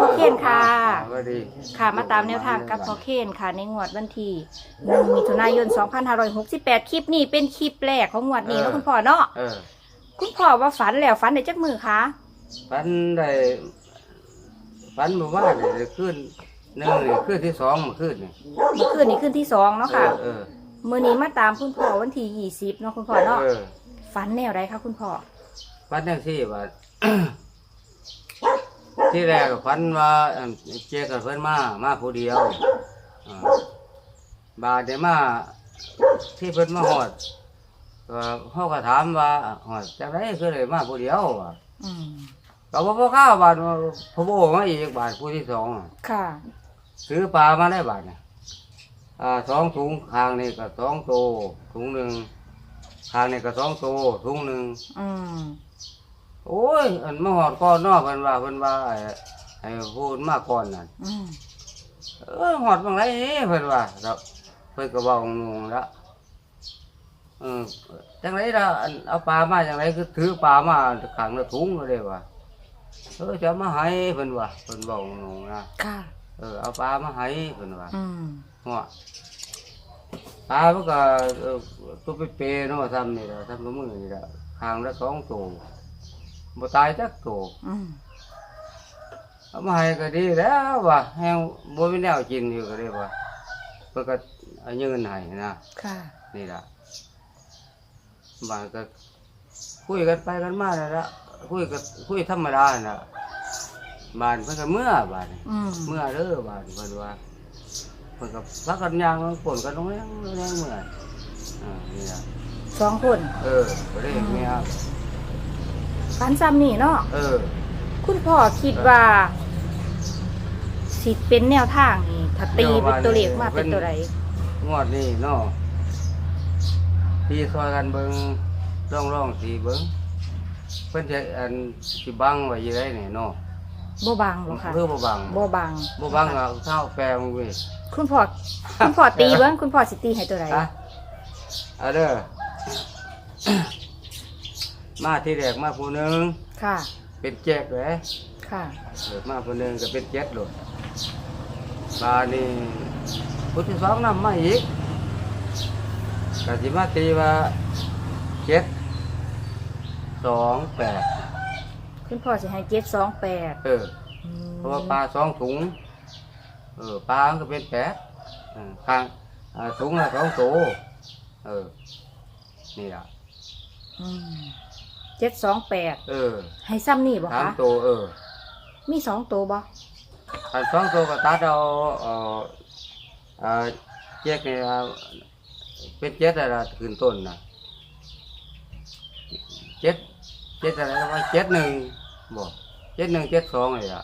พ่อเคนค่ะก็ดีค่ะมาตามแนวทางกับพ่อเคนค่ะ ในงวดวันที่หนึ่งมิถุนายน 2568 คลิปนี้เป็นคลิปแรกของงวดนี้เออแล้วคุณพ่อเนาะเออคุณพ่อว่าฝันแล้วฝันได้จักมือคะฟันได้ฟันเมื่อวานนี่ขึ้นหนึ่งนี่ขึ้นที่สองเมื่อคืนนี่เมื่อคืนนี้คืนที่สองเนาะค่ะเออมื้อนี้มาตามคุณพ่อวันที่20เนาะคุณพ่อเออเนาะเออฝันแนวไรคะคุณพ่อฟันยังสี่บา ทที่แรกก็ฟันว่าอั่นเจ๊กับเพื่อนมามาผู้เดียวอ่าบาดเดี๋ยวมาที่เพิ่นมาหอดก็เขาก็ถามว่าหอดจังไรคือเลยมาผู้เดียวว่ะอืมก็บ่พอข้าวบาดพะโบมาอีกบาทผู้ที่สองอะ ค่ะซื้อปลามาได้บาทเนี่ยอ่าสองถุงคางนี่ก็สองโตถุงหนึ่งคางนี่ก็สองโตถุงหนึ่งอืม โอ้ย อันมาหอดก่อนเนอกเพิ่นว่าเพิ่นว่าไอ้ไอ้พูดมาก่อนนั่นอืมเออหอดบางไรนี่เพิ่นว่าแล้วเพิ่นก็เว้างงแล้วเออจังไรล่ะอันเอาปลามาจังไรคือถือปลามาขังในถุงเลยว่าเออจะเอามาให้เพิ่นว่าเพิ่นเว้างงนะค่ะ เออเอาปลามาให้เพิ่นว่าอืมหัวปลามันก็เออตัวเปรย์ๆเนาะทำนี่แหละทำกับมือนี่แหละข้างละสองตัว บ่ตายจักตัวอืมเอามาให้ก็ดีแล้วว่ะแห้งบ่มีแนวกินอยู่ก็ได้ว่ะเพิ่นก็เอายืนให้นะค่ะ นี่ล่ะบ้านก็คุยกันไปกันมาแล้วละคุยก็คุยธรรมดาน่ะบ้านเพิ่นก็เมื่อบ้านอืมเมื่อเด้อบ้านเพิ่นว่าเพิ่นก็พักกันย่างฝนกันตรงนี้แรงเมื่ออ่านี่ล่ะสองคน เออก็ได้เมีย ฝันซ้ำนี่เนาะเออ คุณพ่อคิดว่าสิเป็นแนวทางนี่ถ้าตีเป็นตัวเลขมาเป็นตัวไรงวดนี้เนาะตีซอยกันเบิ่งร่องร่องสีเบิ่งเพิ่นจะอันสิบังไว้อยู่ได้นี่เนาะบ่บังหรอกค่ะเพื่อบ่บังบ่บังบ่บังเอาเท้าแปลงเว้ยคุณพ่อคุณพ่อตีเบิ้งคุณพ่อสิตีให้ตัวไรฮะเอาเด้อ มาที่แรกมาผู้หนึงค่ะ เป็นแจ็คเลยค่ะ เกิดมาผู้หนึงก็เป็นเจ็ดโลดมานี่ผู้ที่สองนำมาอีกก็สิมาตีว่าเจ็ดสองแปดคุณพ่อสิให้เจ็ดสองแปดเออ เพราะว่าปลาสองถุง เออปลามันก็เป็นแปดเออข้างอ่าถุงละสองตัวเออ นี่ล่ะ เจ็ดสองแปดเออให้ซ้ำนี่บ่สามคะตัวเออมีสองตัวบ่อันสองตัวก็ตัดเอาเอ่อเอ่อเจ็ดนี่เอาเป็นเจ็ดอะไรขึ้นต้นนะเจ็ดเจ็ดอะไรนะว่าเจ็ดหนึ่งบอกเจ็ดหนึ่งเจ็ดสองเลยล่ะ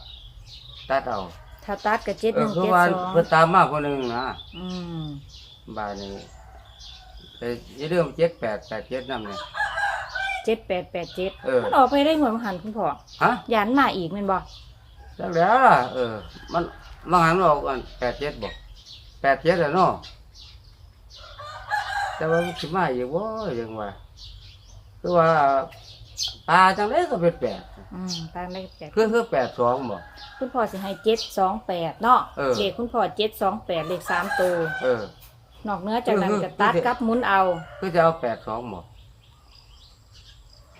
ตัดเอาถ้าตัดกับเจ็ดเอหอนึ่งคือเจ็ดว่าสองเพิ่นตามมาคนหนึ่งนะอืมบ้านนี้แต่อยังเรื่องเจ็ดแปดแปดเจ็ดนั่นเนี่ย เจ็ดแปดแปดเจ็ดเออ มันออกไปได้หมดมันหันคุณพ่อฮะยันมาอีกแมันบ่แล้วแล้วล่ะเออ มันมันหันมาออกอันแปดเจ็ดบอกแปดเจ็ดอะเนาะแต่ว่ามันสิมาอีกว่ายังว่าคือว่าตาจังเลยก็เป็นแปดอืมตามได้แปดคือคือแปดสองบอก คุณพ่อสิให้เจ็ดสองแปดเนาะเออเลขคุณพ่อเจ็ดสองแปดเลขสามตัวนเออ นอกเหนื้อจากนั้นเออก็ตัดเออกับหมุนเอา คือจะเอาแปดสองบอก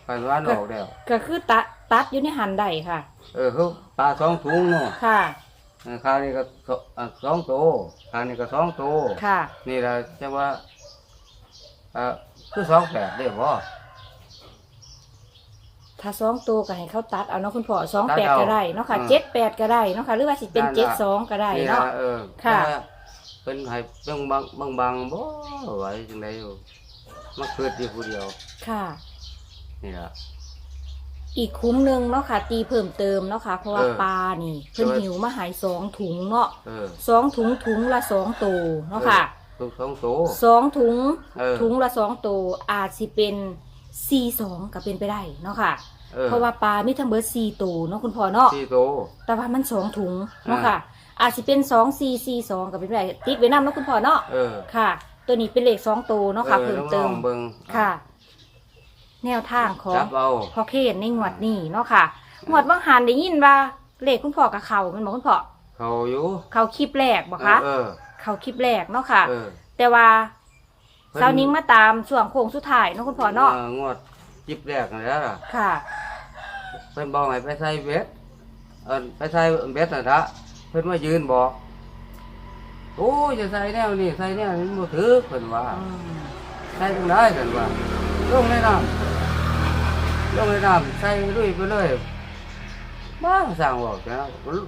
กันว่านออกแล้ว ก็คือตัดตัดอยู่ในหันได้ค่ะ เออคือปลาสองถุงเนาะค่ะ ข้างนี้ก็สอ่าสองตัวข้างนี้ก็สองตัวค่ะ นี่เราจะว่าเอ่อคือสองแปดเรียกว่า ถ้าสองตัวก็ให้เขาตัดเอาเนาะคุณพ่อสองตัแปดดเอาก็ได้เนาะค่ะอืมเจ็ดแปดก็ได้เนาะค่ะ หรือว่าสิเป็นนั่นล่ะ เจ็ดสองก็ได้นี่เนาะนะเออค่ะ แต่ว่าเป็นให้เบิ่งบางบางบางบ่ไหวจังไดอยู่มาเกิดอยู่ผู้เดียว ค่ะ นี่ล่ะอีกคุ้มหนึ่งเนาะค่ะ ตีเพิ่มเติมเนาะค่ะ เพราะว่าเออปลานี่เพิ่นแต่ว่า หิวมาหายสองถุงเนาะเออ สองถุงถุงละสองตัวเนาะค่ะทุกสองตัวสองถุงเออ ถุงละสองตัวอาจสิเป็นสี่สองก็เป็นไปได้เนาะค่ะ ออเพราะว่าปลามีทั้งเบิดสี่ตัวเนาะคุณพ่อเนาะ สี่ตัวแต่ว่ามันสองถุงเนาะอ่า ค่ะ อาจสิเป็นสองสี่สี่สองก็เป็นไปได้ติดไว้นำเนาะคุณพ่อเนาะเออค่ะ ตัวนี้เป็นเลขสองตัวเนาะค่ะออเพิ่มลองเติมเบิ่งค่ะ แนวทางของจับเอาพอเคนในงวดนี้เนาะค่ะงวดบางหันได้ยินว่าเลขคุณพ่อกับเขามันบอกคุณพ่อเขาอยู่เขาคลิปแรกบอกคะเออเขาคลิปแรกเนาะค่ะ เออแต่ว่าเพิ่นเสาวนิ้งมาตามช่วงโค้งสุดท้ายเนาะคุณพ่อเนาะอองวดจิบแรกนั่นแหล้วล่ะค่ะเพิ่นบอกให้ไปใส่เบ็ดเออไปใส่เบ็ดน่ะละเพิ่นมายืนบอกโอ้ยจะใส่แนวนี้ใส่แนวนี้มันบ่ถือเพิ่นว่าอืมใส่ตรงไหนเพิ่นว่าลงในน้ำ ลงในน้ำใส่ลุยไปเลยบ้าสั่งบอกนะ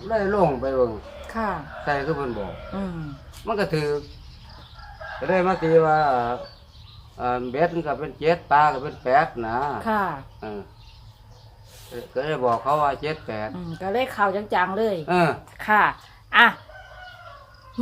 เลยลงไปเบิ่งค่ะ ใส่คือเพิ่นบอก อืมมันก็ถือก็เลยมาตีว่าเอ่อเบ็ดมันก็เป็นเจ็ดปลาก็เป็นแปดนะค่ะ เออก็เลยบอกเขาว่าเจ็ดแปดอืมก็เลยเข่าจังๆเลย เออ ค่ะอะ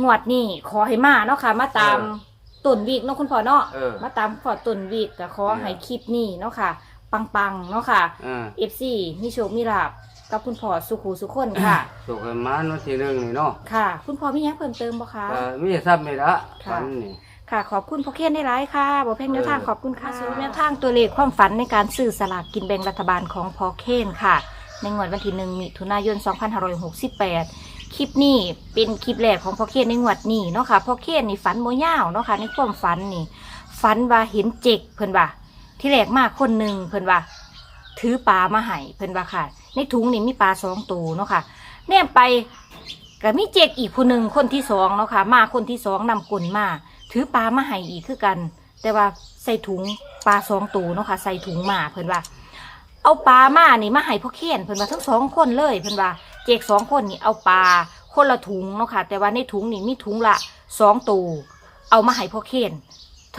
งวดนี่ขอให้มาเนาะค่ะ มาตามเออตุนวีกเนาะคุณพ่อเนาะเออมาตามขอตุนวีกก็ขอเออให้คลิปนี้เนาะค่ะ ปังๆเนาะค่ะเออเอฟซีมีโชคมีลาบกับคุณพ่อสุขูสุขคนค่ะ สุขให้มันวันที่หนึ่งนี่เนาะค่ะ คุณพ่อมีหยังเพิ่มเติมบ่คะ ก็มีทรัพย์ไม่ละค่ะ ฝันนี่ ค่ะขอบคุณพ่อเคนได้ร้ายค่ะบอกเพ่งแนวทางเออขอบคุณค่ะสรุปแนวทางตัวเลขความฝันในการซื้อสลากกินแบ่งรัฐบาลของพ่อเคนค่ะ ในงวดวันที่หนึ่งมิถุนายน 2568 คลิปนี้เป็นคลิปแรกของพ่อเคนในงวดนี้เนาะค่ะพ่อเคนนี่ฝันโมยาวเนาะค่ะในความฝันนี่ฝันว่าเห็นเจกเพิ่นว่า ที่แรกมากคนหนึ่งเพิ่นว่า ถือปลามาให้เพิ่นว่าค่ะ ในถุงนี่มีปลาสองตัวเนาะค่ะแนมไปก็มีเจกอีกผู้หนึ่งคนที่สองเนาะค่ะ มาคนที่สองนำกลนมา ถือปลามาให้อีกคือกัน แต่ว่าใส่ถุงปลาสองตัวเนาะค่ะ ใส่ถุงมาเพิ่นว่า เอาปลามานี่มาให้พ่อเคนเพิ่นว่าทั้งสองคนเลยเพิ่นว่า เจกสองคนนี่เอาปลาคนละถุงเนาะค่ะ แต่ว่าในถุงนี่มีถุงละสองตัวเอามาให้พ่อเคน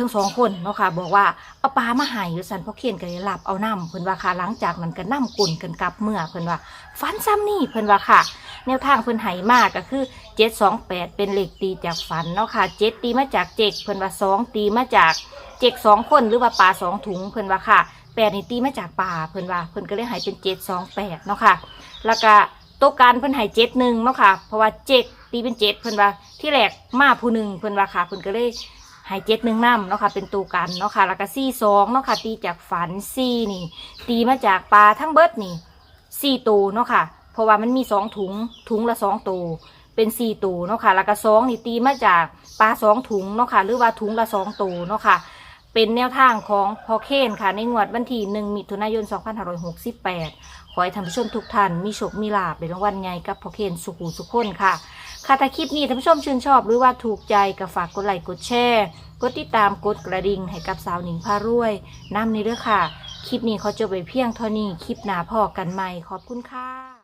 ทั้งสองคนเนาะค่ะบอกว่าเอาปลามาให้อยู่สันพ่อเคนก็เลยรับเอาน้ำเพิ่นว่าค่ะหลังจากนั้นก็น้ำกุนกันกลับเมื่อเพิ่นว่าฝันซ้ำนี่เพิ่นว่าค่ะ แนวทางเพิ่นให้มากก็คือเจ็ดสองแปดเป็นเหลขตีจากฝันเนาะค่ะเจ็ดตีมาจากเจกเพิ่นว่าสองตีมาจากเจกสองคนหรือว่าปลาสองถุงเพิ่นว่าค่ะแปดนี่ตีมาจากปลาเพิ่นว่าเพิ่นก็เลยให้เป็นเจ็ดสองแปดเนาะค่ะแล้วก็โตวการเพิ่นให้เจ็ดหนึ่งเนาะค่ะเพราะว่าเจ็ดตีเป็นเจ็ดเพิ่นว่าที่แรกมาผู้หนึ่งเพิ่นว่าค่ะเพิ่นก็เลย ให้เจ็ดหนึ่งน้ำเนาะค่ะเป็นตัวกันเนาะค่ะแล้วก็สี่สองเนาะค่ะตีจากฝันสี่นี่ ตีมาจากปลาทั้งเบิดนี่สี่ตัวเนาะค่ะ เพราะว่ามันมีสองถุงถุงละสองตัวเป็นสี่ตัวเนาะค่ะแล้วก็สองนี่ตีมาจากปลาสองถุงเนาะค่ะหรือว่าถุงละสองตัวเนาะค่ะเป็นแนวทางของพอเคนค่ะ ในงวดวันที่หนึ่งมิถุนายน 2568 ขอให้ท่านผู้ชมทุกท่านมีโชคมีลาบในรางวัลใหญ่กับพอเคนสุขูสุขคนค่ะ ค่ะถ้าคลิปนี้ท่านผู้ชมชื่นชอบหรือว่าถูกใจก็ฝากกดไลค์กดแชร์ กดติดตามกดกระดิ่งให้กับสาวหนิงพารวยน้ำนี้ด้วยค่ะ คลิปนี้เขาจะไปเพียงเท่านี้คลิปหน้าพอกันใหม่ขอบคุณค่ะ